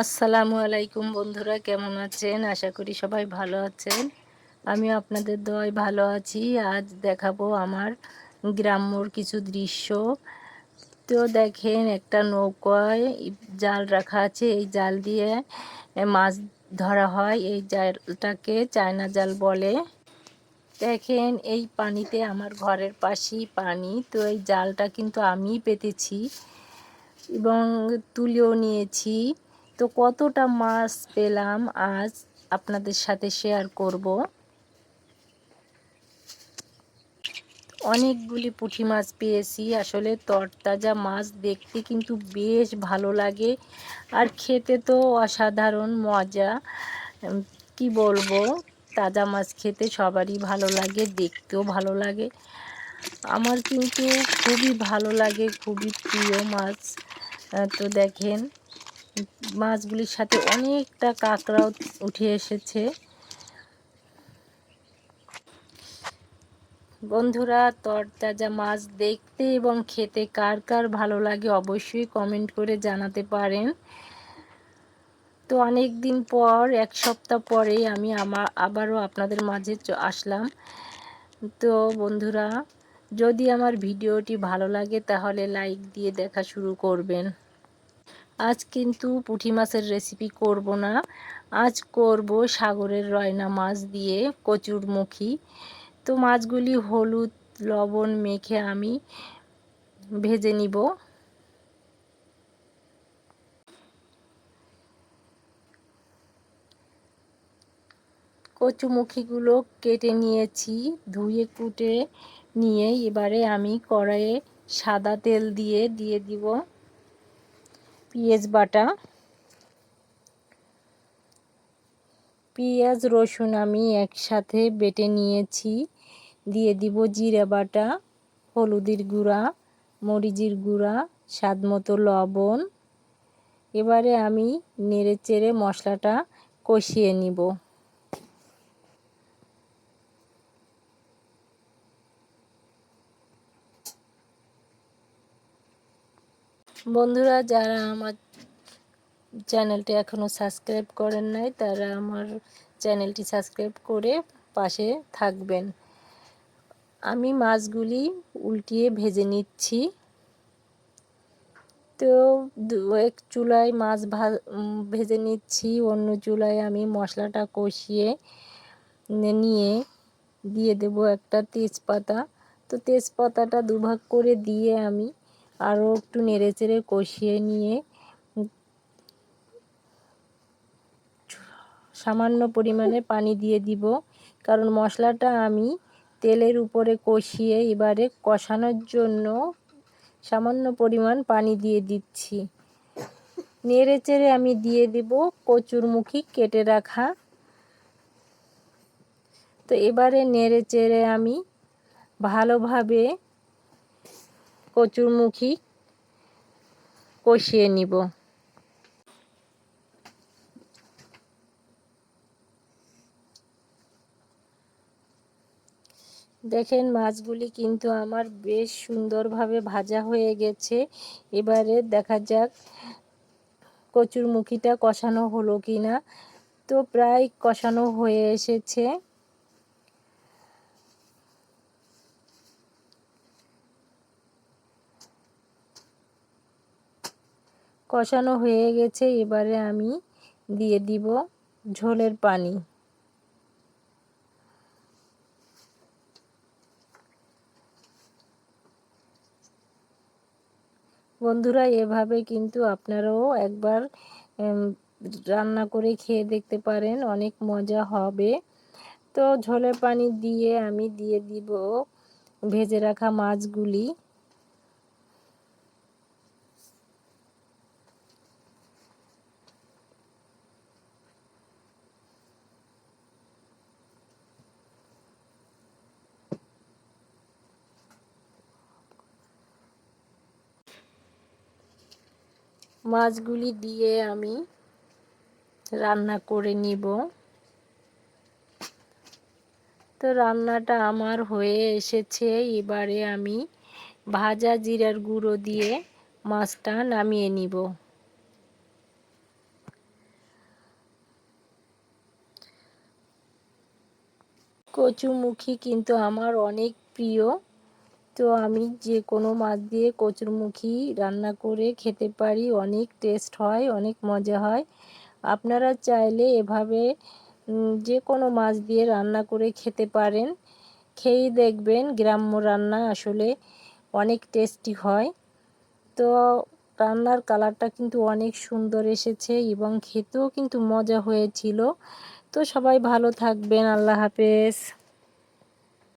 আসসালামু আলাইকুম বন্ধুরা, কেমন আছেন? আশা করি সবাই ভালো আছেন। আমি আপনাদের দয় ভালো আছি। আজ দেখাবো আমার গ্রাম্যর কিছু দৃশ্য। তো দেখেন, একটা নৌকায় জাল রাখা আছে। এই জাল দিয়ে মাছ ধরা হয়। এই জালটাকে চায়না জাল বলে। দেখেন, এই পানিতে আমার ঘরের পাশেই পানি। তো এই জালটা কিন্তু আমি পেতেছি এবং তুলেও নিয়েছি। তো কতটা মাছ পেলাম আজ আপনাদের সাথে শেয়ার করব। অনেকগুলি পুঁটি মাছ পেয়েছি, আসলে তরতাজা মাছ দেখতে কিন্তু বেশ ভালো লাগে আর খেতে তো অসাধারণ মজা। কি বলব, তাজা মাছ খেতে সবারই ভালো লাগে, দেখতেও ভালো লাগে। আমার কিন্তু খুবই ভালো লাগে, খুবই প্রিয় মাছ। তো দেখেন মাছগুলির সাথে অনেকটা কাঁকড়াও উঠে এসেছে। বন্ধুরা, তরতাজা মাছ দেখতে এবং খেতে কার কার ভালো লাগে অবশ্যই কমেন্ট করে জানাতে পারেন। তো অনেক দিন পর, এক সপ্তাহ পরে আমি আমার আবারও আপনাদের মাঝে আসলাম। তো বন্ধুরা, যদি আমার ভিডিওটি ভালো লাগে তাহলে লাইক দিয়ে দেখা শুরু করবেন। আজ কিন্তু পুঁটি মাছের রেসিপি করব না। আজ করব সাগরের রয়না মাছ দিয়ে কচুরমুখী। তো মাছগুলি হলুদ, লবণ মেখে আমি ভেজে নিব। কচুমুখিগুলো কেটে নিয়েছি, ধুয়ে কুটে নিয়ে এবারে আমি কড়াইয়ে সাদা তেল দিয়ে দিয়ে দিব। পেঁয়াজ বাটা, পিঁয়াজ, রসুন আমি একসাথে বেটে নিয়েছি। দিয়ে দিব জিরা বাটা, হলুদের গুঁড়া, মরিচের গুঁড়া, স্বাদ মতো লবণ। এবারে আমি নেড়ে চেড়ে মশলাটা কষিয়ে নিব। বন্ধুরা, যারা আমার চ্যানেলটি এখনও সাবস্ক্রাইব করেন নাই, তারা আমার চ্যানেলটি সাবস্ক্রাইব করে পাশে থাকবেন। আমি মাছগুলি উল্টিয়ে ভেজে নিচ্ছি। তো এক চুলায় মাছ ভেজে নিচ্ছি, অন্য চুলায় আমি মশলাটা কষিয়ে নিয়ে দিয়ে দেব একটা তেজপাতা। তো তেজপাতাটা দুভাগ করে দিয়ে আমি আরও একটু নেড়ে চেড়ে কষিয়ে নিয়ে সামান্য পরিমাণে পানি দিয়ে দিব। কারণ মশলাটা আমি তেলের উপরে কষিয়ে এবারে কষানোর জন্য সামান্য পরিমাণ পানি দিয়ে দিচ্ছি। নেড়ে চেড়ে আমি দিয়ে দিব কচুরমুখী কেটে রাখা। তো এবারে নেড়ে চেড়ে আমি ভালোভাবে কচুরমুখী কষিয়ে নিব। দেখেন মাছগুলি কিন্তু আমার বেশ সুন্দরভাবে ভাজা হয়ে গেছে। এবারে দেখা যাক কচুরমুখিটা কষানো হলো কি না তো প্রায় কষানো হয়ে এসেছে। কষানো হয়ে গেছে, এবারে আমি দিয়ে দিব ঝোলের পানি। বন্ধুরা, এভাবে কিন্তু আপনারাও একবার রান্না করে খেয়ে দেখতে পারেন, অনেক মজা হবে। তো ঝোলের পানি দিয়ে আমি দিয়ে দিব ভেজে রাখা মাছগুলি। মাছগুলি দিয়ে আমি রান্না করে নিব। তো রান্নাটা আমার হয়ে এসেছে। এবারে আমি ভাজা জিরার গুঁড়ো দিয়ে মাছটা নামিয়ে নিব। কচুমুখী কিন্তু আমার অনেক প্রিয়। তো আমি যে কোনো মাছ দিয়ে কচুরমুখী রান্না করে খেতে পারি। অনেক টেস্ট হয়, অনেক মজা হয়। আপনারা চাইলে এভাবে যে কোনো মাছ দিয়ে রান্না করে খেতে পারেন। খেয়েই দেখবেন গ্রাম্য রান্না আসলে অনেক টেস্টি হয়। তো রান্নার কালারটা কিন্তু অনেক সুন্দর এসেছে এবং খেতেও কিন্তু মজা হয়েছিল। তো সবাই ভালো থাকবেন। আল্লাহ হাফেজ।